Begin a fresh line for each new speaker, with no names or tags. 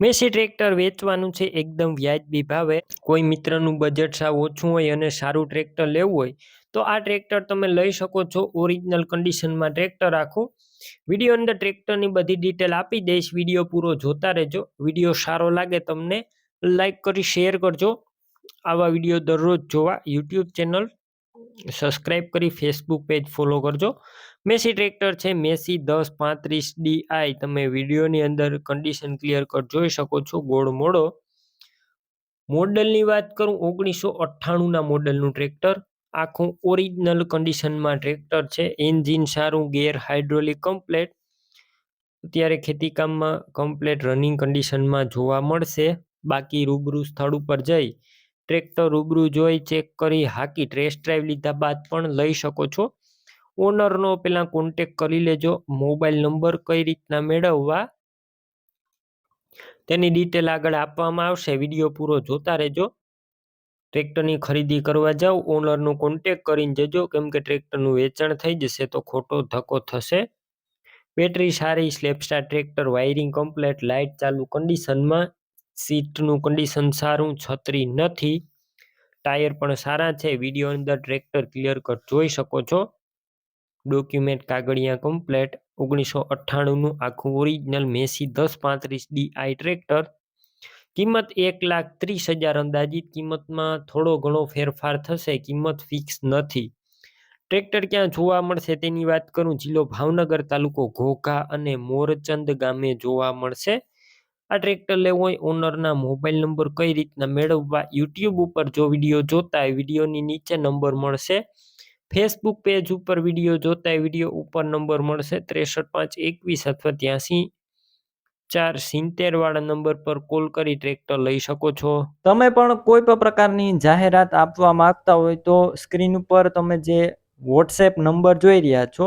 Massey tractor વેચવાનું છે એકદમ વ્યાજબી ભાવે. કોઈ મિત્રનું બજેટ સાવ ઓછું હોય અને સારું ટ્રેક્ટર લેવું હોય, તો આ ટ્રેક્ટર તમે લઈ શકો છો. ઓરિજિનલ કન્ડિશનમાં ટ્રેક્ટર આખું. વીડિયો અંદર ટ્રેક્ટરની બધી ડિટેલ આપી દઈશ. વીડિયો પૂરો જોતા રહેજો. વીડિયો સારો લાગે તમને લાઈક કરી શેર કરજો. આવા વીડિયો દરરોજ જોવા. યુટ્યુબ ચેનલ સબસ્ક્રાઈબ કરી ફેસબુક પેજ ફોલો કરજો. મેસી ટ્રેક્ટર છે, મેસી દસ પાંત્રીસ ડીઆઈ તમે વિડીયોની અંદર કન્ડિશન ક્લિયર કટ જોઈ શકો છો, ગોળ મોડો. મોડલની વાત કરું, ઓગણીસો અઠ્ઠાણુંના મોડલનું ટ્રેક્ટર. આખું ઓરિજિનલ કન્ડિશનમાં ટ્રેક્ટર છે એન્જિન સારું ગેર હાઇડ્રોલિક કમ્પ્લેટ અત્યારે ખેતીકામમાં કમ્પ્લેટ રનિંગ કન્ડિશનમાં જોવા મળશે. બાકી રૂબરૂ સ્થળ ઉપર જઈ ટ્રેક્ટર રૂબરૂ જોઈ ચેક કરી હાકી ટેસ્ટ ડ્રાઈવ લીધા બાદ પણ લઈ શકો છો. ઓનરનો પહેલાં કોન્ટેક કરી લેજો. મોબાઈલ નંબર કઈ રીતના મેળવવા તેની ડિટેલ આગળ આપવામાં આવશે. વીડિયો પૂરો જોતા રહેજો. ટ્રેક્ટરની ખરીદી કરવા જાઓ. ઓનરનો કોન્ટેક કરીને જજો. કેમ કે ટ્રેક્ટરનું વેચાણ થઈ જશે તો ખોટો ધક્કો થશે. બેટરી સારી સ્લેપસ્ટાર ટ્રેક્ટર વાયરિંગ કમ્પ્લેટ લાઇટ ચાલુ કન્ડિશનમાં સીટનું કન્ડિશન સારું, છત્રી નથી. ટાયર પણ સારા છે. વીડિયો અંદર ટ્રેક્ટર ક્લિયર કટ જોઈ શકો છો. ડોક્યુમેન્ટ કાગળિયા કમ્પ્લેટ ઓગણીસો અઠ્ઠાણુંનું આખું ઓરિજિનલ મેસી દસ પાંત્રીસ ડીઆઈ ટ્રેક્ટર કિંમત એક લાખ ત્રીસ હજાર અંદાજિત. કિંમતમાં થોડો ઘણો ફેરફાર થશે. કિંમત ફિક્સ નથી. ટ્રેક્ટર ક્યાં જોવા મળશે તેની વાત કરું. જિલ્લો ભાવનગર તાલુકો ઘોઘા અને મોરચંદ ગામે જોવા મળશે. આ ટ્રેક્ટર લેવું હોય ઓનરના મોબાઈલ નંબર કઈ રીતના મેળવવા યુટ્યુબ ઉપર જો વીડિયો જોતા હોય વિડીયોની નીચે નંબર મળશે. ફેસબુક પેજ ઉપર વીડિયો જોતા હોય વીડિયો ઉપર નંબર મળશે. ત્રેસઠ પાંચ એકવીસ અથવા ત્યાંસી ચાર સિત્તેર વાળા નંબર પર કોલ કરી ટ્રેક્ટર લઈ શકો છો.
તમે પણ કોઈ પણ પ્રકારની જાહેરાત આપવા માંગતા હોય તો સ્ક્રીન ઉપર તમે જે વોટ્સએપ નંબર જોઈ રહ્યા છો